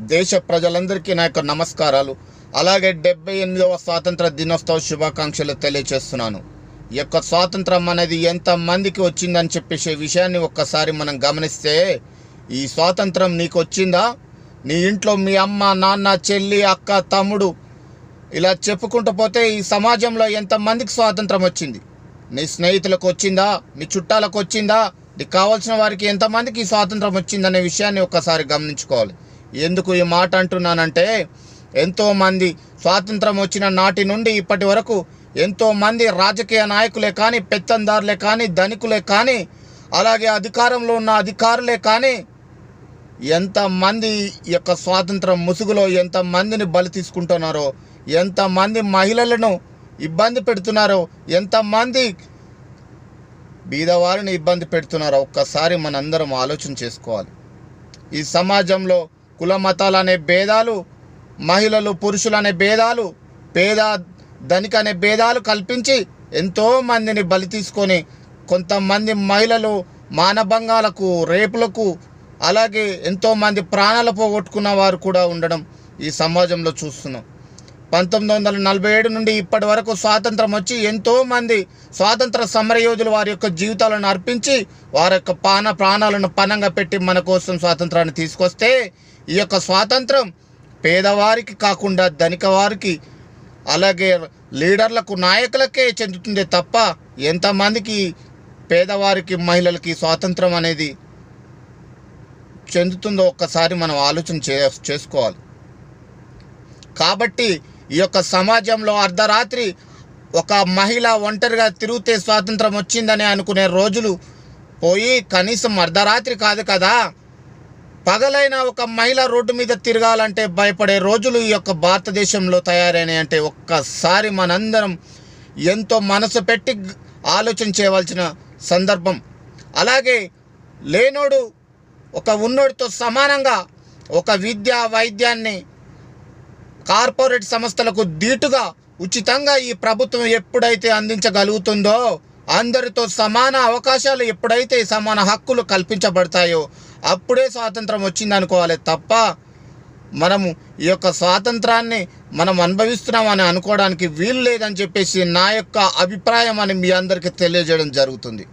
దేశ ప్రజలందరికీ నా యొక్క నమస్కారాలు. అలాగే డెబ్బై ఎనిమిదవ స్వాతంత్ర దినోత్సవ శుభాకాంక్షలు తెలియజేస్తున్నాను ఈ యొక్క స్వాతంత్రం అనేది ఎంతమందికి వచ్చిందని చెప్పేసే విషయాన్ని ఒక్కసారి మనం గమనిస్తే ఈ స్వాతంత్రం నీకు వచ్చిందా? నీ ఇంట్లో మీ అమ్మ నాన్న చెల్లి అక్క తమ్ముడు ఇలా చెప్పుకుంటూ పోతే ఈ సమాజంలో ఎంతమందికి స్వాతంత్రం వచ్చింది? నీ స్నేహితులకు వచ్చిందా? నీ చుట్టాలకు వచ్చిందా? నీకు కావాల్సిన వారికి ఎంతమందికి ఈ స్వాతంత్రం వచ్చిందనే విషయాన్ని ఒక్కసారి గమనించుకోవాలి. ఎందుకు ఈ మాట అంటున్నానంటే ఎంతోమంది స్వాతంత్రం వచ్చిన నాటి నుండి ఇప్పటి వరకు ఎంతోమంది రాజకీయ నాయకులే కానీ పెత్తందారులే కానీ ధనికులే కానీ అలాగే అధికారంలో ఉన్న అధికారులే కానీ ఎంతమంది యొక్క స్వాతంత్రం ముసుగులో ఎంతమందిని బలి తీసుకుంటున్నారో ఎంతమంది మహిళలను ఇబ్బంది పెడుతున్నారో ఎంతమంది బీదవారిని ఇబ్బంది పెడుతున్నారో ఒక్కసారి మనందరం ఆలోచన చేసుకోవాలి. ఈ సమాజంలో కుల మతాలు అనే భేదాలు మహిళలు పురుషులనే భేదాలు పేద ధనిక అనే భేదాలు కల్పించి ఎంతో మందిని బలి తీసుకొని కొంతమంది మహిళలు మానభంగాలకు రేపులకు అలాగే ఎంతోమంది ప్రాణాలు పోగొట్టుకున్న వారు కూడా ఉండడం ఈ సమాజంలో చూస్తున్నాం. పంతొమ్మిది వందల నలభై ఏడు నుండి ఇప్పటి వరకు స్వాతంత్రం వచ్చి ఎంతోమంది స్వాతంత్ర సమరయోధులు వారి యొక్క జీవితాలను అర్పించి వారి యొక్క పాన ప్రాణాలను పనంగా పెట్టి మన కోసం స్వాతంత్రాన్ని తీసుకొస్తే ఈ యొక్క స్వాతంత్రం పేదవారికి కాకుండా ధనిక వారికి అలాగే లీడర్లకు నాయకులకే చెందుతుంది తప్ప ఎంతమందికి పేదవారికి మహిళలకి స్వాతంత్రం అనేది చెందుతుందో ఒక్కసారి మనం ఆలోచన చే చేసుకోవాలి. కాబట్టి ఈ యొక్క సమాజంలో అర్ధరాత్రి ఒక మహిళ ఒంటరిగా తిరుగుతే స్వాతంత్రం వచ్చిందని అనుకునే రోజులు పోయి కనీసం అర్ధరాత్రి కాదు కదా. పగలైన ఒక మహిళ రోడ్డు మీద తిరగాలంటే భయపడే రోజులు ఈ యొక్క భారతదేశంలో తయారైనాయి అంటే ఒక్కసారి మనందరం ఎంతో మనసు పెట్టి ఆలోచన చేయవలసిన సందర్భం. అలాగే లేనోడు ఒక ఉన్నోడితో సమానంగా ఒక విద్య వైద్యాన్ని కార్పొరేట్ సంస్థలకు ధీటుగా ఉచితంగా ఈ ప్రభుత్వం ఎప్పుడైతే అందించగలుగుతుందో అందరితో సమాన అవకాశాలు ఎప్పుడైతే సమాన హక్కులు కల్పించబడతాయో అప్పుడే స్వాతంత్రం వచ్చింది అనుకోవాలి తప్ప మనము ఈ యొక్క స్వాతంత్రాన్ని మనం అనుభవిస్తున్నామని అనుకోవడానికి వీలు లేదని చెప్పేసి నా యొక్క అభిప్రాయం అని మీ అందరికీ తెలియజేయడం జరుగుతుంది.